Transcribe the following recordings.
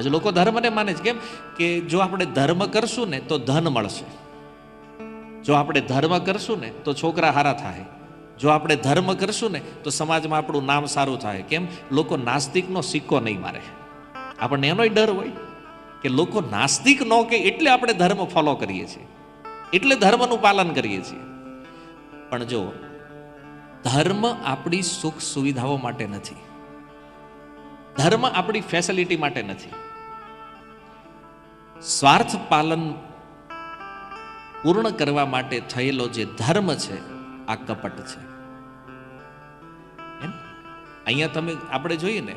આજે લોકો ધર્મને માને છે. કેમ? કે જો આપણે ધર્મ કરશું ને તો ધન મળશે. જો આપણે ધર્મ કરશું ને તો છોકરા હારા થાય. જો આપણે ધર્મ કરશું ને તો સમાજમાં આપણું નામ સારું થાય. કેમ? લોકો નાસ્તિકનો સિક્કો નહીં મારે. આપણને એનોય ડર હોય કે લોકો નાસ્તિક ન કે એટલે આપણે ધર્મ ફોલો કરીએ છીએ. એટલે ધર્મનું પાલન કરીએ છીએ. પણ જો ધર્મ આપણી સુખ સુવિધાઓ માટે નથી. ધર્મ આપણી ફેસિલિટી માટે નથી. સ્વાર્થ પાલન પૂર્ણ કરવા માટે થયેલો જે ધર્મ છે, આ કપટ છે. અહીંયા તમે, આપણે જોઈએ ને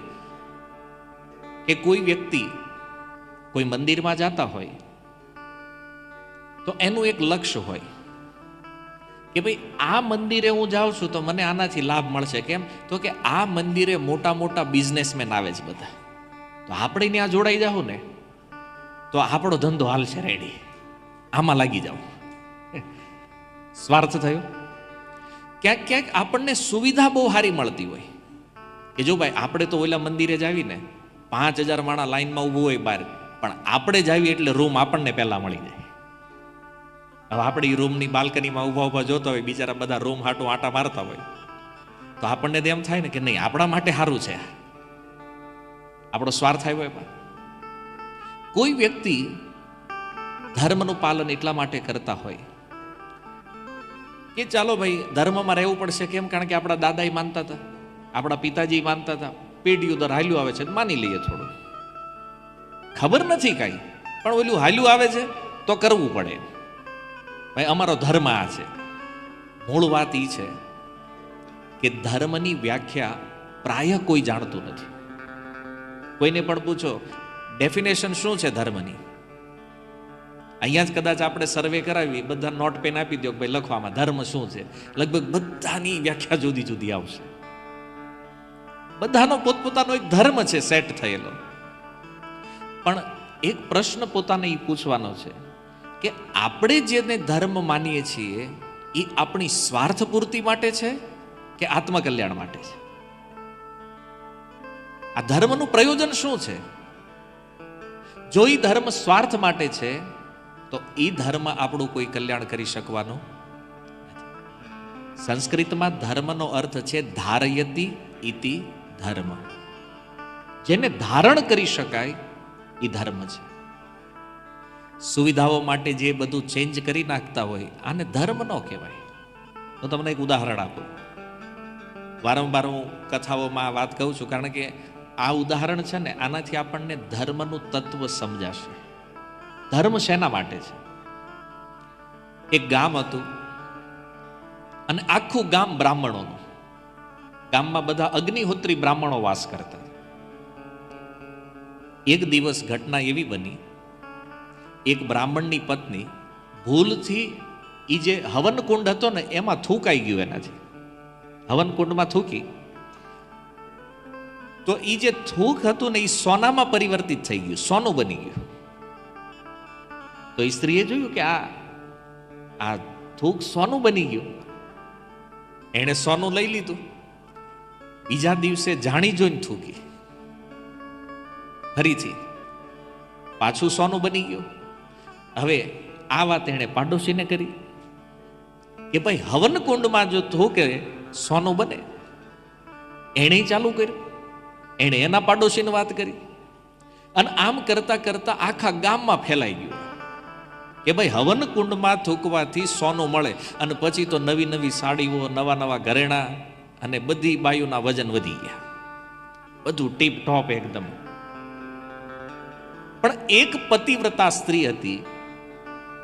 કે કોઈ વ્યક્તિ કોઈ મંદિરમાં જતા હોય, તો એનું એક લક્ષ્ય હોય કે ભાઈ આ મંદિરે હું જાઉં છું તો મને આનાથી લાભ મળશે. કેમ? તો કે આ મંદિરે મોટા મોટા બિઝનેસમેન આવે છે બધા. તો આપણે ત્યાં જોડાઈ જાવ ને. તો આપણો ધંધો હાલશે રેડી આમાં લાગી જાઓ. સ્વાર્થ થયો? ક્યાંક ક્યાંક આપણને સુવિધા બહુ સારી મળતી હોય. કે જો ભાઈ, આપણે તો ઓલા મંદિરે જ આવીને પાંચ હજાર માણા લાઈનમાં ઊભું હોય બહાર, પણ આપણે જ એટલે રૂમ આપણને પહેલાં મળી જાય. હવે આપણે રૂમની બાલ્કનીમાં ઊભા ઊભા જોતા હોય, બિચારા બધા રૂમ હાટું આટા મારતા હોય. તો આપણને તો એમ થાય ને કે નહીં, આપણા માટે સારું છે. આપણો સ્વાર્થ આવ્યો એમાં. કોઈ વ્યક્તિ ધર્મનું પાલન એટલા માટે કરતા હોય કે ચાલો ભાઈ, ધર્મમાં રહેવું પડશે કેમ? કારણ કે આપણા દાદા માનતા હતા, આપણા પિતાજી માનતા હતા, પેઢીઓ દર હાલ્યું આવે છે, માની લઈએ થોડું. ખબર નથી કાંઈ, પણ ઓલું હાલ્યું આવે છે, તો કરવું પડે. ભાઈ, અમારો ધર્મ આ છે. મૂળ વાત એ છે કે ધર્મની વ્યાખ્યા પ્રાય કોઈ જાણતું નથી. કોઈને પણ પૂછો ડેફિનેશન શું છે ધર્મની? અહીંયા જ કદાચ આપણે સર્વે કરાવી બધા નોટ પેન આપી દો ભાઈ લખવામાં ધર્મ શું છે? લગભગ બધાની વ્યાખ્યા જુદી જુદી આવશે. બધાનો પોતપોતાનો એક ધર્મ છે સેટ થયેલો. પણ એક પ્રશ્ન પોતાને એ પૂછવાનો છે કે આપણે જેને ધર્મ માનીએ છીએ એ આપણી સ્વાર્થ પૂર્તિ માટે છે કે આત્મકલ્યાણ માટે છે? આ ધર્મનું પ્રયોજન શું છે? જો એ ધર્મ સ્વાર્થ માટે છે, તો એ ધર્મ આપણું કોઈ કલ્યાણ કરી શકવાનું સંસ્કૃતમાં ધર્મનો અર્થ છે ધારયતી ઇતિ ધર્મ. જેને ધારણ કરી શકાય એ ધર્મ છે. સુવિધાઓ માટે જે બધું ચેન્જ કરી નાખતા હોય, આને ધર્મ ન કહેવાય. હું તમને એક ઉદાહરણ આપું. વારંવાર હું કથાઓમાં વાત કહું છું, કારણ કે આ ઉદાહરણ છે ને, આનાથી આપણને ધર્મનું તત્વ સમજાશે. ધર્મ શેના માટે છે? એક ગામ હતું, અને આખું ગામ બ્રાહ્મણોનું. ગામમાં બધા અગ્નિહોત્રી બ્રાહ્મણો વાસ કરતા એક દિવસ ઘટના એવી બની, એક બ્રાહ્મણની પત્ની ભૂલથી એ જે હવનકુંડ હતો ને, એમાં થૂકાઈ ગયું એનાથી. હવનકુંડમાં થૂકી તો એ જે થૂક હતું ને એ સોનામાં પરિવર્તિત થઈ ગયું, સોનું બની ગયું. તો એ સ્ત્રીએ જોયું કે આ આ થૂક સોનું બની ગયું. એણે સોનું લઈ લીધું. બીજા દિવસે જાણી જોઈને થૂકી. ફરીથી પાછું સોનું બની ગયું. હવે આ વાત એણે પાડોશીને કરી કે ભાઈ હવન કુંડમાં જો થૂકે, સોનું બને. એણે ચાલુ કર્યું. એણે એના પાડોશીને વાત કરી. અને આમ કરતા કરતા આખા ગામમાં ફેલાઈ ગયું. કે ભાઈ હવન કુંડમાં થૂકવાથી સોનું મળે અને પછી તો નવી નવી સાડીઓ, નવા નવા ઘરેણા અને બધી બાયુના વજન વધી ગયા. બધું ટીપ ટોપ એકદમ. પણ એક પતિવ્રતા સ્ત્રી હતી.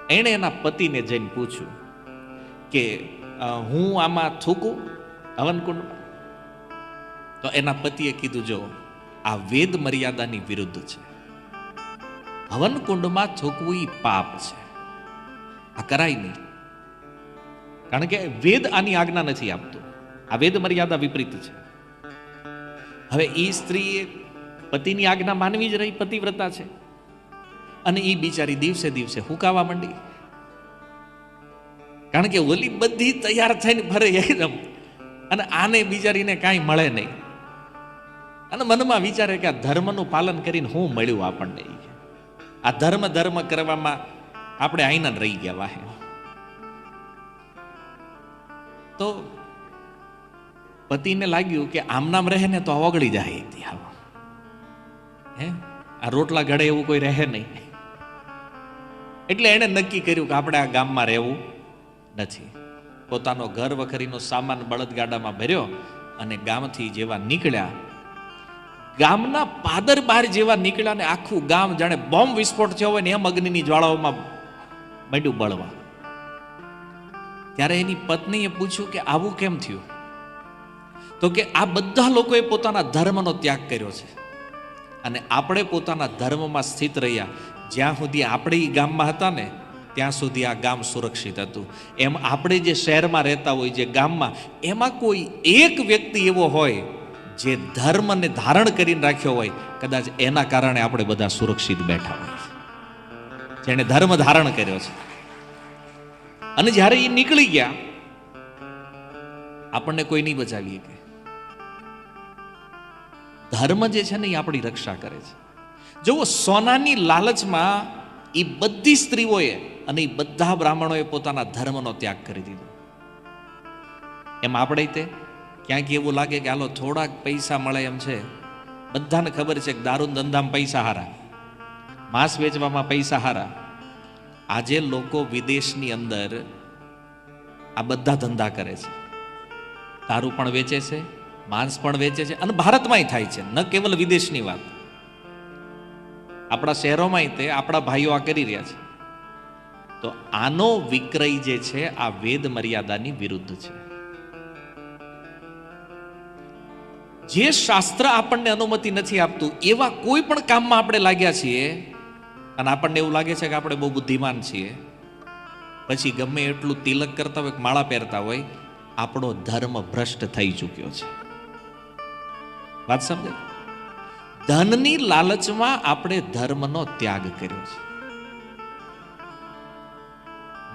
એણે એના પતિને જઈને પૂછ્યું કે હું આમાં થૂકું હવનકુંડમાં? તો એના પતિએ કીધું, જો, આ વેદ મર્યાદાની વિરુદ્ધ છે. હવનકુંડમાં થૂકવું ઈ પાપ છે. આ કરાય નહીં. કારણ કે વેદ આની આજ્ઞા નથી આપતું. આ વેદ મર્યાદા વિપરીત છે. હવે એ સ્ત્રીએ પતિની આજ્ઞા માનવી જ રહી, પતિવ્રતા છે. અને એ બિચારી દિવસે દિવસે હુકાવા માંડી. કારણ કે ઓલી બધી તૈયાર થઈને ફરે એકદમ અને આને બિચારીને કાંઈ મળે નહીં. અને મનમાં વિચારે કે આ ધર્મનું પાલન કરીને હું મળ્યું આપણને આ ધર્મ ધર્મ કરવામાં આપણે આઈના રહી ગયા વાહે. તો પતિને લાગ્યું કે આમ નામ રહે ને તો ઓગળી જાય હાવ. હે? આ રોટલા ઘડે એવું કોઈ રહે નહીં. એટલે એણે નક્કી કર્યું કે આપણે આ ગામમાં રહેવું નથી. પોતાનો ઘર વખરીનો સામાન બળદગાડામાં ભર્યો અને ગામથી જેવા નીકળ્યા ગામના પાદર બહાર જેવા નીકળ્યા ને આખું ગામ જાણે બોમ્બ વિસ્ફોટ થયો હોય ને એમ અગ્નિની જ્વાળાઓમાં મંડ્યું બળવા. ત્યારે એની પત્નીએ પૂછ્યું કે આવું કેમ થયું? તો કે આ બધા લોકોએ પોતાના ધર્મનો ત્યાગ કર્યો છે. અને આપણે પોતાના ધર્મમાં સ્થિત રહ્યા. જ્યાં સુધી આપણે ગામમાં હતા ને, ત્યાં સુધી આ ગામ સુરક્ષિત હતું. એમ આપણે જે શહેરમાં રહેતા હોય, જે ગામમાં, એમાં કોઈ એક વ્યક્તિ એવો હોય જે ધર્મને ધારણ કરીને રાખ્યો હોય, કદાચ એના કારણે આપણે બધા સુરક્ષિત બેઠા હોય. જેણે ધર્મ ધારણ કર્યો છે. અને જ્યારે એ નીકળી ગયા, આપણને કોઈ નહીં બચાવી શકે. ધર્મ જે છે ને એ આપણી રક્ષા કરે છે. જુઓ, સોનાની લાલચમાં એ બધી સ્ત્રીઓએ અને એ બધા બ્રાહ્મણોએ પોતાના ધર્મનો ત્યાગ કરી દીધો. એમ આપણે તે ક્યાંક એવું લાગે કે હાલો, થોડાક પૈસા મળે એમ છે. બધાને ખબર છે કે દારૂ ધંધામાં પૈસા હારા. માંસ વેચવામાં પૈસા હારા. આજે લોકો વિદેશની અંદર આ બધા ધંધા કરે છે. દારૂ પણ વેચે છે, માંસ પણ વેચે છે અને ભારતમાંય થાય છે. ન કેવલ વિદેશની વાત. આપણા શહેરોમાંય તે આપણા ભાઈઓ આ કરી રહ્યા છે. તો આનો વિક્રય જે છે, આ વેદ મર્યાદાની વિરુદ્ધ છે. જે શાસ્ત્ર આપણને અનુમતિ નથી આપતું, એવા કોઈ પણ કામમાં આપણે લાગ્યા છીએ, અને આપણને એવું લાગે છે કે આપણે બહુ બુદ્ધિમાન છીએ, પછી ગમે એટલું તિલક કરતા હોય માળા પહેરતા હોય, આપણો ધર્મ ભ્રષ્ટ થઈ ચૂક્યો છે. વાત સમજે? ધનની લાલચમાં આપણે ધર્મનો ત્યાગ કર્યો છે.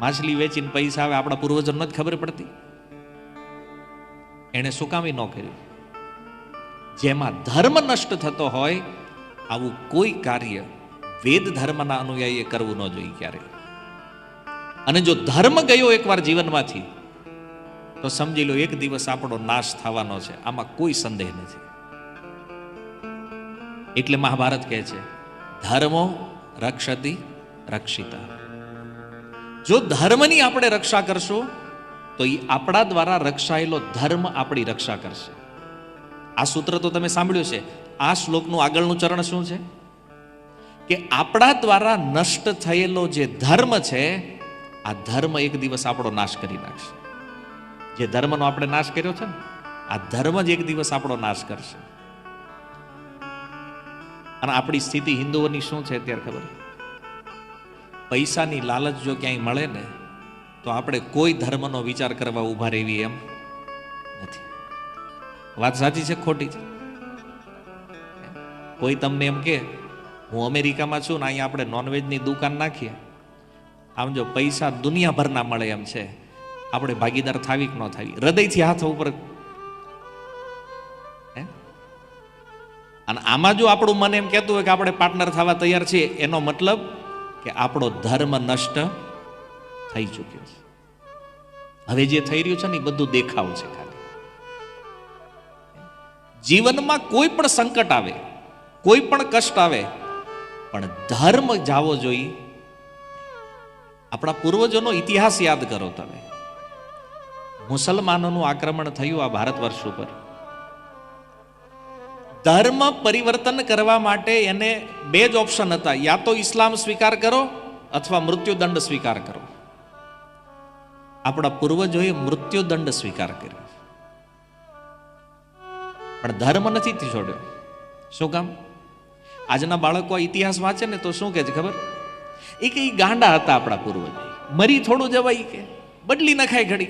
માછલી વેચીને પૈસા આવે, આપણા પૂર્વજોને જ ખબર પડતી. એણે શું કામ ન કર્યું. જેમાં ધર્મ નષ્ટ થતો હોય, આવું કોઈ કાર્ય વેદ ધર્મના અનુયાયીએ કરવું ન જોઈએ ક્યારે. અને જો ધર્મ ગયો એકવાર જીવનમાંથી, તો સમજી લો એક દિવસ આપણો નાશ થવાનો છે, આમાં કોઈ સંદેહ નથી. એટલે મહાભારત કહે છે, ધર્મો રક્ષતી રક્ષિતા. જો ધર્મની આપણે રક્ષા કરશું, તો એ આપણા દ્વારા રક્ષાયેલો ધર્મ આપણી રક્ષા કરશે. આ સૂત્ર તો તમે સાંભળ્યું છે. આ શ્લોકનું આગળનું ચરણ શું છે? કે આપણા દ્વારા નષ્ટ થયેલો જે ધર્મ છે, આ ધર્મ એક દિવસ આપણો નાશ કરી નાખશે. જે ધર્મનો આપણે નાશ કર્યો છે ને, આ ધર્મ જ એક દિવસ આપણો નાશ કરશે. અને આપણી સ્થિતિ હિન્દુઓની શું છે અત્યારે ખબર? પૈસાની લાલચ જો ક્યાંય મળે ને, તો આપણે કોઈ ધર્મનો વિચાર કરવા ઊભા રહેવી એમ નથી. વાત સાચી છે ખોટી છે? કોઈ તમને એમ કે, હું અમેરિકામાં છું ને અહીંયા આપણે નોનવેજની દુકાન નાખીએ. આમ જો પૈસા દુનિયાભરના મળે એમ છે. આપણે ભાગીદાર થાવી કે ન થાવી? હૃદયથી હાથ ઉપર? અને આમાં જો આપણું મન એમ કહેતું હોય કે આપણે પાર્ટનર થવા તૈયાર છીએ, એનો મતલબ કે આપણો ધર્મ નષ્ટ થઈ ચૂક્યો છે. હવે જે થઈ રહ્યું છે ને એ બધું દેખાવ છે જીવનમાં કોઈ પણ સંકટ આવે, કોઈ પણ કષ્ટ આવે, પણ ધર્મ જાવો જોઈએ. આપણા પૂર્વજોનો ઇતિહાસ યાદ કરો તમે. મુસલમાનોનું આક્રમણ થયું આ ભારત વર્ષ ઉપર. ધર્મ પરિવર્તન કરવા માટે એને બે જ ઓપ્શન હતા. યા તો ઇસ્લામ સ્વીકાર કરો અથવા મૃત્યુદંડ સ્વીકાર કરો. આપણા પૂર્વજોએ મૃત્યુદંડ સ્વીકાર કર્યો. પણ ધર્મ નથી છોડ્યો. શું કામ? આજના બાળકો ઇતિહાસ વાંચે ને તો શું કહે છે ખબર? એ કે ગાંડા હતા આપણા પૂર્વજ. મરી થોડું જવાય કે. બદલી નખાય ઘડી.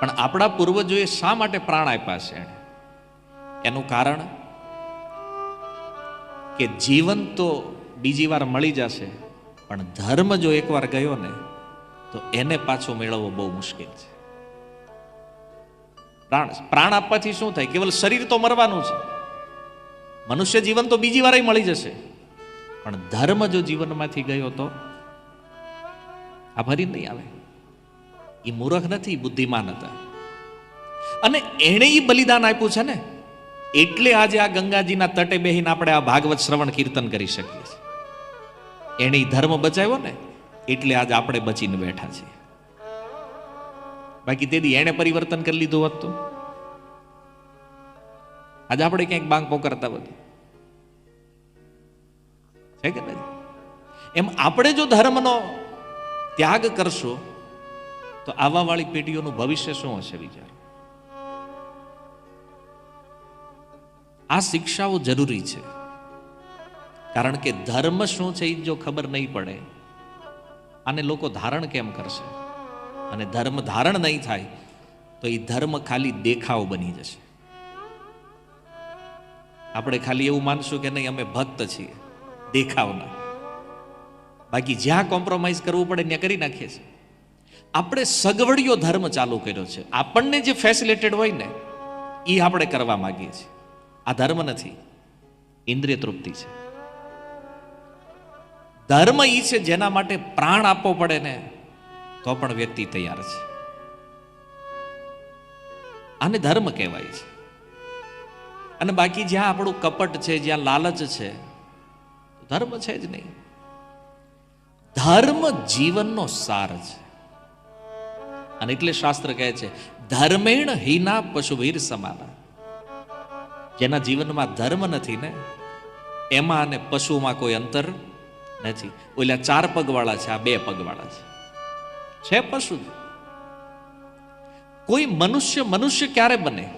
પણ આપણા પૂર્વજોએ શા માટે પ્રાણ આપ્યા છે એનું કારણ? કે જીવન તો બીજી વાર મળી જશે, પણ ધર્મ જો એકવાર ગયો ને, તો એને પાછો મેળવવો બહુ મુશ્કેલ છે. પ્રાણ પ્રાણ આપવાથી શું થાય? કેવલ શરીર તો મરવાનું છે. મનુષ્ય જીવન તો બીજી વાર મળી જશે. પણ ધર્મ જો જીવનમાંથી ગયો તો આ ભરી નહીં આવે. એ મૂર્ખ નથી, બુદ્ધિમાન હતા. અને એણે એ બલિદાન આપ્યું છે ને, એટલે આજે આ ગંગાજીના તટે બેહીને આપણે આ ભાગવત શ્રવણ કીર્તન કરી શકીએ છીએ. એણે ધર્મ બચાવ્યો ને, એટલે આજે આપણે બચીને બેઠા છીએ. બાકી તેથી એણે પરિવર્તન કરી લીધું હોત આજે આપણે ક્યાંક બાંગ પોકરતા બધું છે કે નહીં? એમ આપણે જો ધર્મનો ત્યાગ કરશો, તો આવા વાળી પેઢીઓનું ભવિષ્ય શું હશે વિચાર? આ શિક્ષાઓ જરૂરી છે. કારણ કે ધર્મ શું છે એ જો ખબર નહીં પડે અને લોકો ધારણ કેમ કરશે? અને ધર્મ ધારણ નહીં થાય, તો એ ધર્મ ખાલી દેખાવ બની જશે. આપણે ખાલી એવું માનશું કે નહીં, અમે ભક્ત છીએ, દેખાવના. બાકી જ્યાં કોમ્પ્રોમાઇઝ કરવું પડે, ત્યાં કરી નાખીએ છીએ. આપણે સગવડિયો ધર્મ ચાલુ કર્યો છે. આપણને જે ફેસિલિટેડ હોય ને એ આપણે કરવા માંગીએ છીએ. આ ધર્મ નથી, ઇન્દ્રિય તૃપ્તિ છે. ધર્મ એ છે જેના માટે પ્રાણ આપવો પડે ને તો પણ વ્યક્તિ તૈયાર છે. આને ધર્મ કહેવાય છે. અને બાકી જ્યાં આપણું કપટ છે, જ્યાં લાલચ છે ધર્મ છે જ નહીં. ધર્મ જીવનનો સાર છે. અને એટલે શાસ્ત્ર કહે છે, ધર્મેણ હિના પશુવીર સમાના. જેના જીવનમાં ધર્મ નથી ને, એમાં અને પશુમાં કોઈ અંતર નથી. ઓલા ચાર પગવાળા છે, આ બે પગવાળા છે. છે પશુ. કોઈ મનુષ્ય મનુષ્ય ક્યારે બને?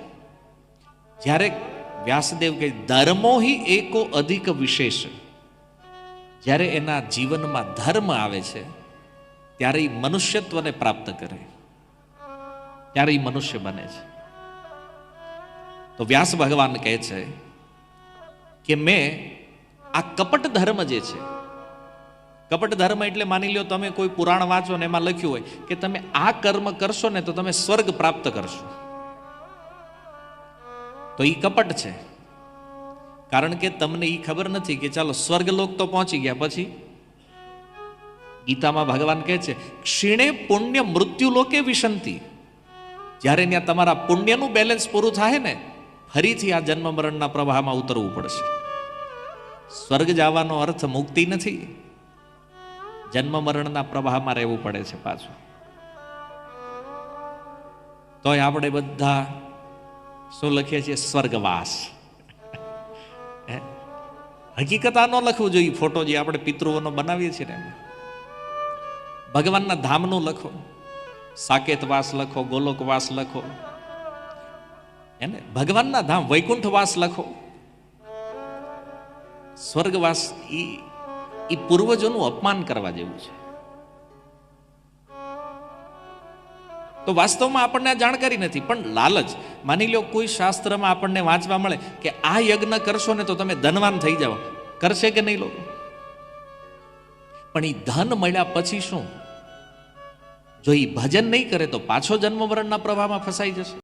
જ્યારે વ્યાસદેવ કહે ધર્મો હિ એકો અધિક વિશેષ. જ્યારે એના જીવનમાં ધર્મ આવે છે, ત્યારે એ મનુષ્યત્વને પ્રાપ્ત કરે. ત્યારે એ મનુષ્ય બને છે. તો વ્યાસ ભગવાન કહે છે કે, મેં આ કપટ ધર્મ જે છે કપટ ધર્મ એટલે માની લ્યો તમે કોઈ પુરાણ વાંચો ને એમાં લખ્યું હોય કે તમે આ કર્મ કરશો ને તો તમે સ્વર્ગ પ્રાપ્ત કરશો. તો એ કપટ છે. કારણ કે તમને એ ખબર નથી કે ચાલો સ્વર્ગલોક તો પહોંચી ગયા, પછી? ગીતામાં ભગવાન કહે છે, ક્ષીણે પુણ્ય મૃત્યુ લોકે વિશંતિ. જ્યારે ત્યાં તમારા પુણ્યનું બેલેન્સ પૂરું થાય ને, ફરીથી આ જન્મ મરણના પ્રવાહમાં ઉતરવું પડશે. સ્વર્ગ જવાનો અર્થ મુક્તિ નથી. જન્મ મરણના પ્રવાહમાં રહેવું પડે છે પાછું. તોય આપણે બધા શું લખીએ છીએ? સ્વર્ગવાસ? હકીકત આ ન લખવું જોઈએ. ફોટો જે આપણે પિતૃઓનો બનાવીએ છીએ ને. ભગવાનના ધામનું લખો. સાકેતવાસ લખો, ગોલોકવાસ લખો. એને ભગવાનના ધામ, વૈકુંઠવાસ લખો. સ્વર્ગવાસ ઈ ઈ પૂર્વજોનું અપમાન કરવા જેવું છે. તો વાસ્તવમાં આપણને આ જાણકારી નથી, પણ લાલચ. માની લો કોઈ શાસ્ત્રમાં આપણને વાંચવા મળે કે આ યજ્ઞ કરશો ને તો તમે ધનવાન થઈ જાઓ. કરશે કે નહીં લોકો? પણ એ ધન મળ્યા પછી શું? જો એ ભજન નહીં કરે તો પાછો જન્મ મરણના પ્રવાહમાં ફસાઈ જશે.